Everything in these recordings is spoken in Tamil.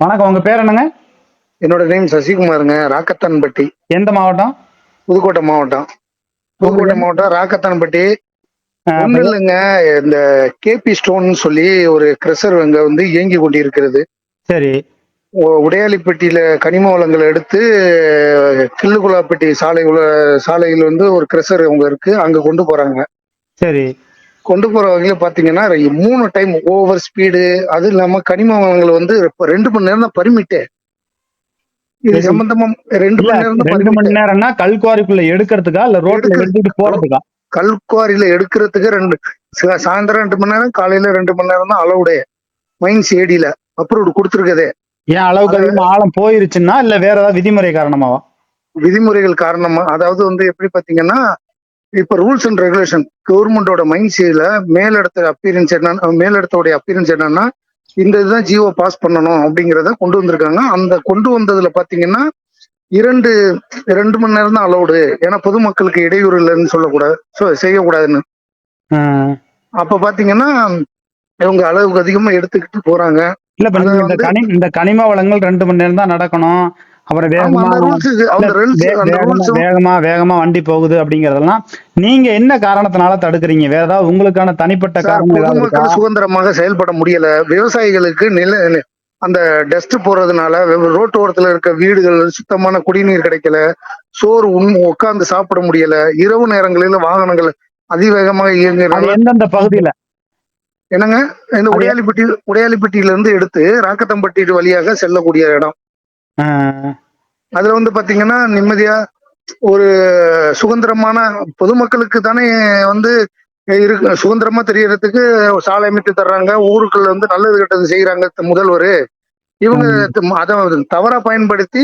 வணக்கம் உங்க பேர் என்னங்க? என்னோட நேம் சசிகுமாருங்க ராக்கத்தான்பட்டி. எந்த மாவட்டம்? புதுக்கோட்டை மாவட்டம். புதுக்கோட்டை மாவட்டம் ராக்கத்தான்பட்டி. இல்லைங்க இந்த கேபி ஸ்டோன் சொல்லி ஒரு கிரஷர் அங்க வந்து இயங்கி கொண்டிருக்கிறது. சரி. உடையாளிப்பட்டியில கனிம வளங்களை எடுத்து கிள்ளுகுலாப்பட்டி சாலை சாலையில் வந்து ஒரு கிரஷர் அவங்க இருக்கு அங்க கொண்டு போறாங்க. சரி. கொண்டு போறவங்கள பாத்தீங்கன்னா மூணு டைம் ஓவர் ஸ்பீடு அது இல்லாம கனிம வளங்கள் வந்து ரெண்டு மணி நேரம் தான் பர்மிட்டு. இது. சம்பந்தமா ரெண்டு மணி நேரம் ரெண்டு மணி. நேரம்னா கல்குவாரிக்குள்ள எடுக்கிறதுக்கா இல்ல ரோட்ல எடுத்துட்டு போறதுக்கா? கல்குவாரியில எடுக்கிறதுக்கு ரெண்டு சாயந்தரம் ரெண்டு மணி நேரம் காலையில ரெண்டு மணி நேரம் தான் அளவுடே மைன்ஸ் ஏடியில அப்ரூவ்டு கொடுத்துருக்கதே. ஏன் அளவுக்கு அதிகமா ஆழம் போயிருச்சுன்னா இல்ல வேற ஏதாவது விதிமுறை காரணமாவா? விதிமுறைகள் காரணமா அதாவது வந்து எப்படி பாத்தீங்கன்னா இப்ப ரூல்ஸ் அண்ட் ரெகுலேஷன் கவர்மெண்டோட மைண்ட்ஸில மேலிடத்து அப்பியரன்ஸ் என்ன மேலிடத்தோடைய அப்பியரன்ஸ் என்னன்னா இந்த இதுதான் ஜியோ பாஸ் பண்ணணும் அப்படிங்கிறத கொண்டு வந்திருக்காங்க. அந்த கொண்டு வந்ததுல பாத்தீங்கன்னா இரண்டு ரெண்டு மணி நேரம் தான் அலௌடு ஏன்னா பொதுமக்களுக்கு இடையூறு இல்லைன்னு சொல்லக்கூடாது. செய்யக்கூடாதுன்னு. அப்ப பாத்தீங்கன்னா இவங்க அளவுக்கு அதிகமா எடுத்துக்கிட்டு போறாங்க. இல்ல இந்த கனிம வளங்கள் ரெண்டு மணி நேரம் தான் நடக்கணும். அப்புறம் வேகமா வேகமா வேகமா வண்டி போகுது அப்படிங்கறதெல்லாம் நீங்க என்ன காரணத்தினால தடுக்கிறீங்க? வேற ஏதாவது உங்களுக்கான தனிப்பட்ட காரணம் சுதந்திரமாக செயல்பட முடியல. விவசாயிகளுக்கு நில அந்த டஸ்ட் போறதுனால வெ- ரோட்டு ஓரத்துல இருக்க வீடுகள் சுத்தமான குடிநீர் கிடைக்கல. சோறு உண் உட்கார்ந்து சாப்பிட முடியல. இரவு நேரங்களில் வாகனங்கள் அதிவேகமாக அது இயங்குறதுனால எந்தெந்த பகுதியில? என்னங்க? இந்த உடையாளிப்பட்டி உடையாளிப்பட்டியில இருந்து எடுத்து ராக்கத்தம்பட்டி வழியாக செல்லக்கூடிய இடம். அதுல வந்து பாத்தீங்கன்னா நிம்மதியா ஒரு சுதந்திரமான பொதுமக்களுக்கு தானே வந்து இருக்கு சுதந்திரமா தெரியறதுக்கு சாலை அமைத்து தர்றாங்க. ஊருக்குள்ள வந்து நல்லது கெட்டது செய்யறாங்க முதல்வர். இவங்க அதை தவறா பயன்படுத்தி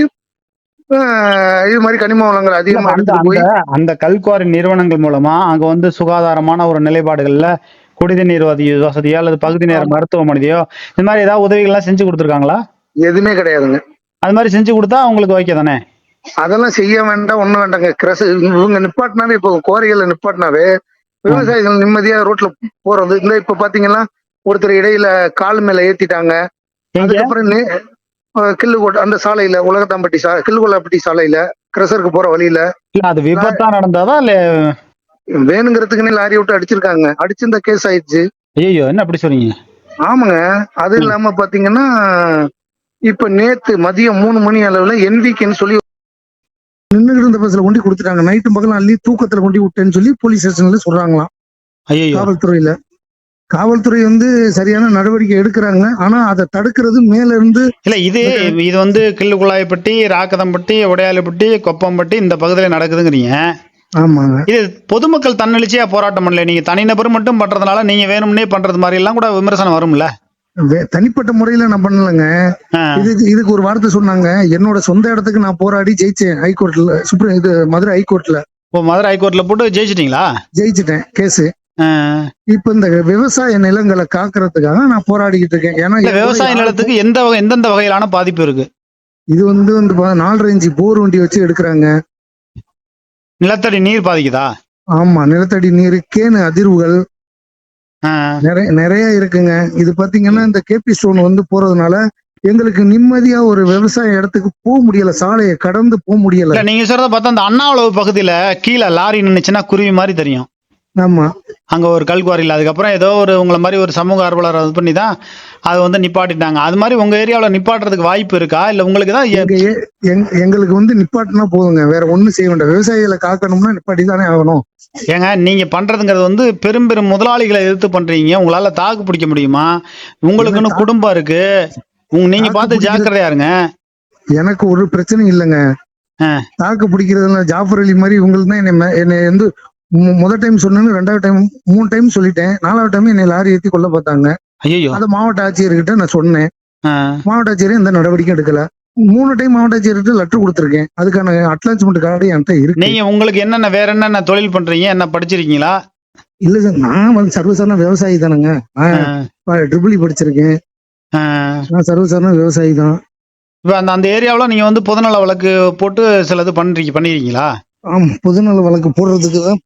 ஆஹ், இது மாதிரி கனிம வளங்கள் அதிகமா போய் அந்த கல்குவாரி நிறுவனங்கள் மூலமா அங்க வந்து சுகாதாரமான ஒரு நிலைப்பாடுகள்ல குடிநீர் வசதி வசதியோ அல்லது பகுதி நேர மருத்துவமனையோ இந்த மாதிரி ஏதாவது உதவிகள் எல்லாம் செஞ்சு கொடுத்துருக்காங்களா? எதுவுமே கிடையாதுங்க. அது மாதிரி செஞ்சு கொடுத்தா உங்களுக்கு ஓகே தானே? அதெல்லாம் செய்ய வேண்டாம் ஒண்ணும் வேண்டாங்க கிரஸ் இவங்க நிப்பாட்டினாவே இப்போ கோரிகளை நிப்பாட்டினாவே விவசாயிகள் நிம்மதியா ரோட்ல போறது. இந்த இப்ப பாத்தீங்கன்னா ஒருத்தர் இடையில கால் மேல ஏத்திட்டாங்க. அதுக்கப்புறம் கிள்ளுக்கோட்டை அந்த சாலையில உலகத்தாம்பட்டி சா கிள்ளுகொல்லாப்பட்டி சாலையில கிரசருக்கு போற வழியில. இல்ல அது விபத்தா நடந்ததா இல்ல? வேணுங்கிறதுக்குன்னே லாரி விட்டு அடிச்சிருக்காங்க. அடிச்சிருந்த கேஸ் ஆயிடுச்சு. ஐயோ என்ன அப்படி சொல்றீங்க ஆமாங்க. அது இல்லாம பாத்தீங்கன்னா இப்ப நேத்து மதியம் மூணு மணி அளவுல என்விகேன்னு சொல்லி நின்னுகிட்டு இருந்த பஸ்ல கொண்டு கொடுத்துட்டாங்க. நைட்டு பகலும் அள்ளி தூக்கத்துல கொண்டு விட்டேன்னு சொல்லி போலீஸ் ஸ்டேஷன்ல சொல்றாங்களாம். ஐயோ காவல்துறையில. காவல்துறை வந்து சரியான நடவடிக்கை எடுக்கிறாங்க. ஆனா அதை தடுக்கிறது மேல இருந்து இல்ல இது இது வந்து கிள்ளுக்குழாய்ப்பட்டி ராக்கதம்பட்டி உடையாளிப்பட்டி கொப்பம்பட்டி இந்த பகுதியில நடக்குதுங்கிறீங்க. ஆமாங்க. இது பொதுமக்கள் தன்னெழுச்சியா போராட்டம் பண்ணல. நீங்க தனிநபர் மட்டும் பண்றதுனால நீங்க வேணும்னே பண்றது மாதிரி எல்லாம் கூட விமர்சனம் வரும்ல? தனிப்பட்ட முறையில நான் பண்ணலங்க. ஆ, இது இதுக்கு ஒரு வார்த்தை சொன்னாங்க. என்னோட சொந்த இடத்துக்கு நான் போராடி ஜெயிச்சேன் ஹைகோர்ட்ல சுப்ரீம் இது மதுரை ஹைகோர்ட்ல இப்போ மதுரை ஹைகோர்ட்ல போட்டு ஜெயிச்சிட்டீங்களா? ஜெயிச்சிட்டேன் கேஸ் இப்ப இந்த விவசாய நிலங்களை காக்குறதுக்காக நான் போராடிக்கிட்டு இருக்கேன். ஏன்னா விவசாய நிலத்துக்கு எந்த வகை எந்தெந்த வகையிலான பாதிப்பு இருக்கு? இது வந்து வந்து நாலரை இன்ச்சு போர் வண்டி வச்சு எடுக்கிறாங்க. நிலத்தடி நீர் பாதிக்குதா? ஆமா நிலத்தடி நீர் கேணு அதிர்வுகள் நிறைய நிறைய இருக்குங்க. இது பாத்தீங்கன்னா இந்த கேபி ஸ்டோன் வந்து போறதுனால எங்களுக்கு நிம்மதியா ஒரு விவசாய இடத்துக்கு போக முடியல. சாலையை கடந்து போக முடியல. நீங்க சொல்றத பார்த்தா அந்த அண்ணாவுளவு பகுதியில கீழே லாரி நின்னுச்சுன்னா குருவி மாதிரி தெரியும். ஆமா. அங்க ஒரு கல்குவாரியில் அதுக்கப்புறம் ஏதோ ஒரு உங்களை மாதிரி ஒரு சமூக ஆர்வலர் இது பண்ணி தான் அதை வந்து நிப்பாட்டிட்டாங்க. அது மாதிரி உங்க ஏரியாவில் நிப்பாட்டுறதுக்கு வாய்ப்பு இருக்கா? இல்ல உங்களுக்கு தான் எங்களுக்கு வந்து நிப்பாட்டினா போதுங்க. வேற ஒண்ணும் செய்ய வேண்டாம். விவசாயிகளை காக்கணும்னா நிப்பாட்டி தானே ஆகணும். ஏங்க நீங்க பண்றதுங்கிறது வந்து பெரும் பெரும் முதலாளிகளை எதிர்த்து பண்றீங்க. உங்களால தாக்கு பிடிக்க முடியுமா? உங்களுக்குன்னு குடும்பம் இருக்கு. உங்க நீங்க பார்த்து ஜாக்கிரதையா இருங்க. எனக்கு ஒரு பிரச்சனையும் இல்லைங்க. தாக்கு பிடிக்கிறதுல ஜாஃபர் அலி மாதிரி இவங்களுக்கு தான் என்னை என்னை வந்து மு- முத டைம் சொன்னேன்னு ரெண்டாவது டைம் மூணு டைம் சொல்லிட்டேன். நாலாவது டைம் என்னை லாரி ஏத்தி கொல்ல பார்த்தாங்க. ஐயோ அதை மாவட்ட ஆட்சியர்கிட்ட நான் சொன்னேன். மாவட்ட ஆட்சியர் எந்த நடவடிக்கையும் எடுக்கல. மூணு டைம் மாவட்ட ஆட்சியர்கிட்ட லெட்டர் கொடுத்துருக்கேன். அதுக்கான அட்லான்ஸ்மெண்ட் கார்டு என்கிட்ட இருக்கு. நீங்க உங்களுக்கு என்னென்ன வேற என்னென்ன தொழில் பண்றீங்க? என்ன படிச்சிருக்கீங்களா? இல்ல சார் நான் வந்து சர்வசாதாரண விவசாயி தானேங்க. ட்ரிபிள் படிச்சிருக்கேன். நான் சர்வசாதாரண விவசாயி தான். இப்ப அந்த அந்த ஏரியாவில் நீங்க வந்து பொதுநல வழக்கு போட்டு சிலது பண்றீங்க பண்ணிருக்கீங்களா? ஆமா பொதுநல வழக்கு போடுறதுக்கு தான்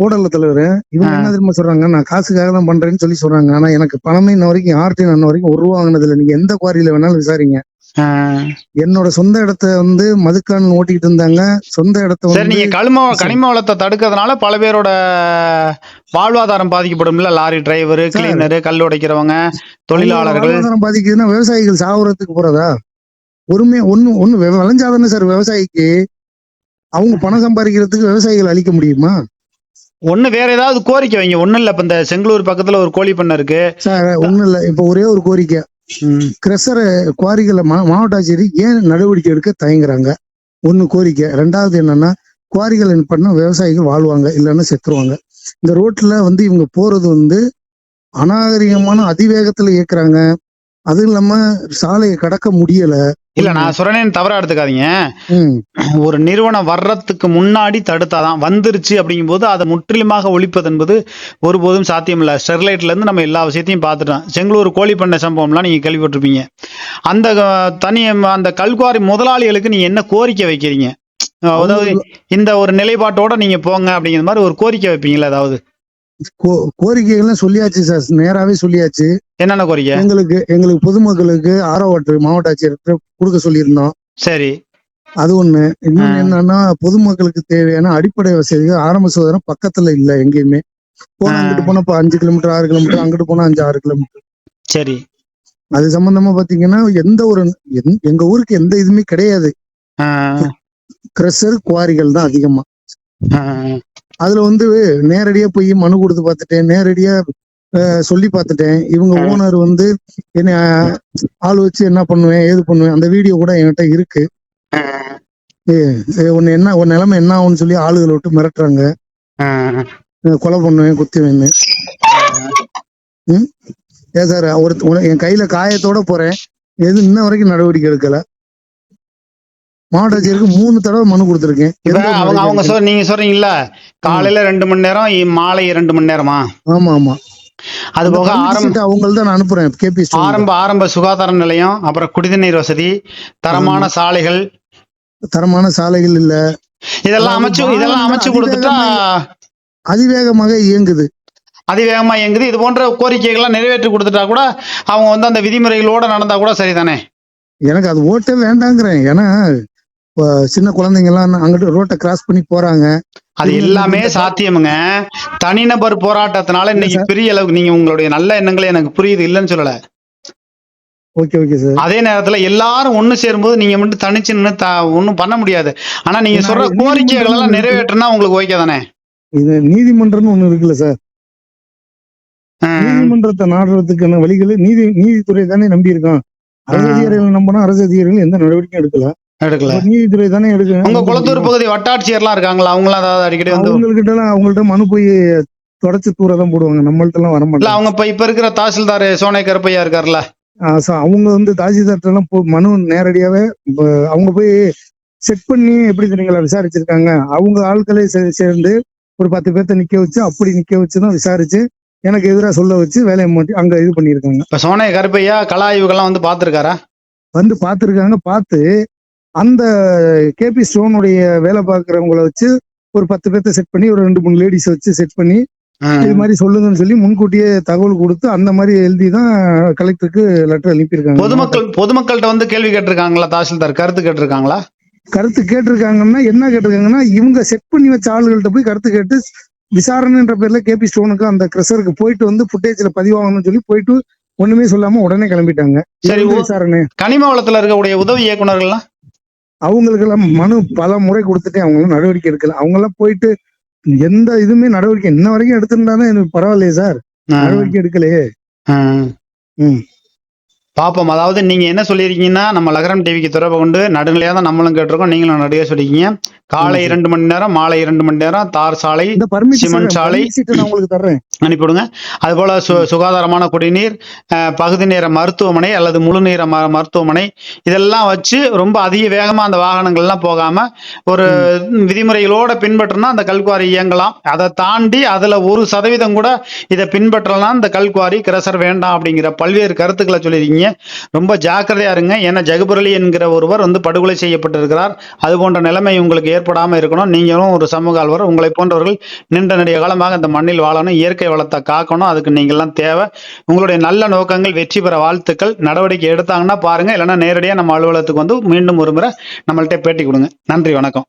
போடல தலைவர். இவங்க. என்ன தெரியுமா சொல்றாங்க? நான் காசுக்காக தான் பண்றேன்னு சொல்லி சொல்றாங்க. ஆனா எனக்கு பணமே இன்ன வரைக்கும் ஆர்டி இன்ன வரைக்கும் ஒரு ரூபா வாங்கினது இல்ல நீங்க எந்த குவாரியில வேணாலும் விசாரிங்க. என்னோட சொந்த இடத்த வந்து மதுக்கான் ஓட்டிட்டு இருந்தாங்க. சொந்த இடத்த சரி வந்து நீங்க கனிம கனிம வளத்தை தடுக்கிறதுனால பல பேரோட வாழ்வாதாரம் பாதிக்கப்படும்ல. லாரி டிரைவர் கிளீனர் கல் உடைக்கிறவங்க தொழிலாளர்கள். வாழ்வாதாரம் பாதிக்குதுன்னா விவசாயிகள் சாகுறதுக்கு போறதா? ஒருமே ஒண்ணு ஒண்ணு விளைஞ்சாதானே சார் விவசாயிக்கு? அவங்க பணம் சம்பாதிக்கிறதுக்கு விவசாயிகள் அழிக்க முடியுமா? ஒண்ணு வேற ஏதாவது கோரிக்கை வைங்க. ஒண்ணு இல்ல. இப்ப இந்த செங்களூர் பக்கத்துல ஒரு கோழி பண்ணை இருக்கு. சார் ஒண்ணும் இல்ல. இப்ப ஒரே ஒரு கோரிக்கை. ம். கிரஷர குவாரிகளை மா- மாவட்ட ஆட்சியர் ஏன் நடவடிக்கை எடுக்க தயங்குறாங்க? ஒண்ணு கோரிக்கை. ரெண்டாவது என்னன்னா குவாரிகள் பண்ண விவசாயிகள் வாழ்வாங்க இல்லைன்னா செத்துருவாங்க. இந்த ரோட்ல வந்து இவங்க போறது வந்து அநாகரிகமான அதிவேகத்துல இயக்குறாங்க. அதுவும் இல்லாம சாலையை கடக்க முடியல. இல்ல நான் சொல்றேன்னு தவறா எடுத்துக்காதீங்க. ஒரு நிறுவனம் வர்றதுக்கு முன்னாடி தடுத்தாதான் வந்துருச்சு அப்படிங்கும்போது அதை முற்றிலுமாக ஒழிப்பது என்பது ஒருபோதும் சாத்தியமில்ல. ஸ்டெர்லைட்ல இருந்து நம்ம எல்லா விஷயத்தையும் பார்த்துட்டோம். செங்களூர் கோழி பண்ணை சம்பவம்லாம் நீங்க கேள்விப்பட்டிருப்பீங்க. அந்த தனி அந்த கல்குவாரி முதலாளிகளுக்கு நீங்க என்ன கோரிக்கை வைக்கிறீங்க? அதாவது இந்த ஒரு நிலைப்பாட்டோட நீங்க போங்க அப்படிங்கிற மாதிரி ஒரு கோரிக்கை வைப்பீங்களா ஏதாவது? கோ- கோரிக்கைகள்லாம் சொல்லியாச்சு சார். நேராவே சொல்லியாச்சு. என்னென்ன கோரிக்கை? எங்களுக்கு எங்களுக்கு பொதுமக்களுக்கு ஆரோவற்று மாவட்ட ஆட்சியர் கொடுக்க சொல்லியிருந்தோம். சரி. அது ஒண்ணு. இன்னொன்னு. என்னன்னா பொதுமக்களுக்கு தேவையான அடிப்படை வசதிகள் ஆரம்ப சுகாதாரம் பக்கத்துல இல்ல எங்கேயுமே. போனா. அங்கிட்டு போனா அஞ்சு கிலோமீட்டர் ஆறு கிலோமீட்டர் அங்கிட்டு போனா அஞ்சு ஆறு கிலோமீட்டர். சரி. அது சம்பந்தமா பாத்தீங்கன்னா எந்த ஒரு எங்க ஊருக்கு எந்த இதுவுமே கிடையாது. கிரஷர் குவாரிகள் தான் அதிகமா. அதுல வந்து நேரடியா போய் மனு கொடுத்து பார்த்துட்டேன். நேரடியா சொல்லி பார்த்துட்டேன். இவங்க. ஓனர் வந்து என்ன ஆள் வச்சு என்ன பண்ணுவேன் ஏது பண்ணுவேன் அந்த வீடியோ கூட என்கிட்ட இருக்கு. உன்னை என்ன உன் நிலைமை என்ன ஆகும்னு சொல்லி ஆளுகளை விட்டு மிரட்டுறாங்க. கொலை பண்ணுவேன் குத்துவேன்னு ஏன் சார் ஒரு என் கையில காயத்தோட போறேன். எது இன்ன வரைக்கும் நடவடிக்கை எடுக்கல. மாவட்ட ஆட்சியருக்கு மூணு தடவை மனு கொடுத்துருக்கேன். அவங்க அவங்க சொல் நீங்க சொல்றீங்கல்ல காலையில ரெண்டு மணி நேரம் மாலை இரண்டு மணி நேரமா. ஆமா ஆமா. அது போக ஆரம்ப அவங்கள தான் நான் அனுப்புறேன் கேபி ஆரம்ப ஆரம்ப சுகாதார நிலையம் அப்புறம் குடிநீர் வசதி தரமான சாலைகள். தரமான சாலைகள் இல்ல. இதெல்லாம் அமைச்சு இதெல்லாம் அமைச்சு கொடுத்துட்டா அதிவேகமாக இயங்குது. அதிவேகமா இயங்குது. இது போன்ற கோரிக்கைகள்லாம் நிறைவேற்றி கொடுத்துட்டா கூட அவங்க வந்து அந்த விதிமுறைகளோட நடந்தா கூட சரிதானே? எனக்கு அது ஓட்டே வேண்டாங்கிறேன். ஏன்னா சின்ன குழந்தைங்க எல்லாம் அங்கிட்டு ரோட்டை கிராஸ் பண்ணி போறாங்க. அது எல்லாமே சாத்தியமுங்க. தனிநபர் போராட்டத்தினால இன்னைக்கு. பெரிய அளவுக்கு நீங்க உங்களுடைய நல்ல எண்ணங்களை எனக்கு புரியுது இல்லைன்னு சொல்லல. Okay okay sir. அதே நேரத்துல எல்லாரும் ஒண்ணு சேரும்போது நீங்க மட்டும் தனிச்சு நின்று ஒன்னும் பண்ண முடியாது. ஆனா நீங்க சொல்ற கோரிக்கைகள் எல்லாம். நிறைவேற்றினா உங்களுக்கு ஓகே தானே? இது நீதிமன்றம்னு ஒண்ணு இருக்குல்ல சார். நீதிமன்றத்தை நாடுறதுக்கான வழிகளை? நீதி நீதித்துறை தானே நம்பி இருக்கோம் அரசு அதிகாரிகள் நம்பினா அரசு அதிகாரிகள் எந்த நடவடிக்கையும் எடுக்கல. எடுக்கல. நீதித்துறை தானே எடுக்க உங்க குளத்தூர் பகுதி வட்டாட்சியர்லாம் இருக்காங்களா? அவங்களாம் அதாவது அடிக்கடி வந்து அவங்கள்கிட்ட எல்லாம் அவங்கள்ட்ட மனு போய் தொடச்சு தூர தான் போடுவாங்க. நம்மள்ட்ட எல்லாம் வர இல்ல மாட்டாங்க அவங்க இப்ப இப்ப இருக்கிற தாசில்தார் சோனை கருப்பையா இருக்காருல்ல அவங்க வந்து தாசில்தார்ட்ட எல்லாம் மனு நேரடியாவே அவங்க போய் செக் பண்ணி எப்படி தெரியுங்களா விசாரிச்சிருக்காங்க? அவங்க ஆட்களே சேர்ந்து ஒரு பத்து பேர்த்த நிக்க வச்சு அப்படி நிக்க வச்சு தான் விசாரிச்சு எனக்கு எதிராக சொல்ல வச்சு வேலையை மாட்டி அங்க இது பண்ணியிருக்காங்க. இப்ப சோனை கருப்பையா கல ஆய்வுகள்லாம் வந்து பாத்துருக்காரா வந்து பார்த்துருக்காங்க. பார்த்து அந்த கேபி ஸ்டோனுடைய வேலை பார்க்குறவங்கள வச்சு ஒரு பத்து பேர்த்த செட் பண்ணி ஒரு ரெண்டு மூணு லேடிஸ் வச்சு செட் பண்ணி இது மாதிரி சொல்லுங்கன்னு சொல்லி முன்கூட்டியே தகவல் கொடுத்து அந்த மாதிரி எழுதி தான் கலெக்டருக்கு லெட்டர் அனுப்பியிருக்காங்க. பொதுமக்கள் பொதுமக்கள்கிட்ட வந்து கேள்வி கேட்டிருக்காங்களா தாசில்தார்? கருத்து கேட்டிருக்காங்களா? கருத்து கேட்டிருக்காங்கன்னா என்ன கேட்டிருக்காங்கன்னா இவங்க செட் பண்ணி வச்ச ஆளுகள்ட்ட போய் கருத்து கேட்டு விசாரணைன்ற பேர்ல கேபி ஸ்டோனுக்கு அந்த கிரஷருக்கு போயிட்டு வந்து ஃபுட்டேஜ்ல பதிவாகணும்னு சொல்லி போயிட்டு ஒண்ணுமே சொல்லாம உடனே கிளம்பிட்டாங்க. சரி, விசாரணை கனிம வளத்துல இருக்கக்கூடிய உதவி இயக்குனர்கள்லாம் அவங்களுக்கெல்லாம் மனு பல முறை கொடுத்துட்டு அவங்களும் நடவடிக்கை எடுக்கல. அவங்க எல்லாம் போயிட்டு எந்த இதுவுமே நடவடிக்கை இன்ன வரைக்கும் எடுத்திருந்தாலும் எனக்கு பரவாயில்லையே சார். நடவடிக்கை எடுக்கலையே. பாப்போம். அதாவது நீங்க என்ன சொல்லியிருக்கீங்கன்னா நம்ம லகரம் டிவிக்கு தொடர்பு கொண்டு நடுநிலையா தான் நம்மளும் கேட்டிருக்கோம். நீங்களும் நடுவே சொல்லிருக்கீங்க காலை. இரண்டு மணி நேரம் மாலை இரண்டு மணி நேரம் தார் சாலை சிமெண்ட் சாலை. நான் உங்களுக்கு தர்றேன். அனுப்பிவிடுங்க. அதுபோல சு சுகாதாரமான குடிநீர் பகுதி நேர மருத்துவமனை அல்லது முழு நேர ம- மருத்துவமனை இதெல்லாம் வச்சு ரொம்ப அதிக வேகமா அந்த வாகனங்கள்லாம் போகாம ஒரு விதிமுறைகளோட பின்பற்றினா அந்த கல்குவாரி இயங்கலாம். அதை தாண்டி அதுல ஒரு சதவீதம் கூட இதை பின்பற்றலாம் இந்த கல்குவாரி கிரசர் வேண்டாம் அப்படிங்கிற பல்வேறு கருத்துக்களை சொல்லியிருக்கீங்க. ரொம்ப ஜாக்கிரதையா இருங்க. ஏன்னா ஜகுபரலி என்கிற ஒருவர் வந்து படுகொலை செய்யப்பட்டிருக்கிறார். அது போன்ற நிலைமை உங்களுக்கு ஏற்படாம இருக்கணும். நீங்களும் ஒரு சமூக ஆழ்வர் உங்களை போன்றவர்கள் நீண்ட நெடிய காலமாக இந்த மண்ணில் வாழணும். இயற்கை இயற்கை வளத்தை காக்கணும். அதுக்கு நீங்கள்லாம் தேவை. உங்களுடைய நல்ல நோக்கங்கள் வெற்றி பெற வாழ்த்துக்கள் நடவடிக்கை எடுத்தாங்கன்னா பாருங்க. இல்லைன்னா நேரடியாக நம்ம அலுவலகத்துக்கு வந்து மீண்டும் ஒரு முறை நம்மள்ட்ட பேட்டி கொடுங்க. நன்றி வணக்கம்.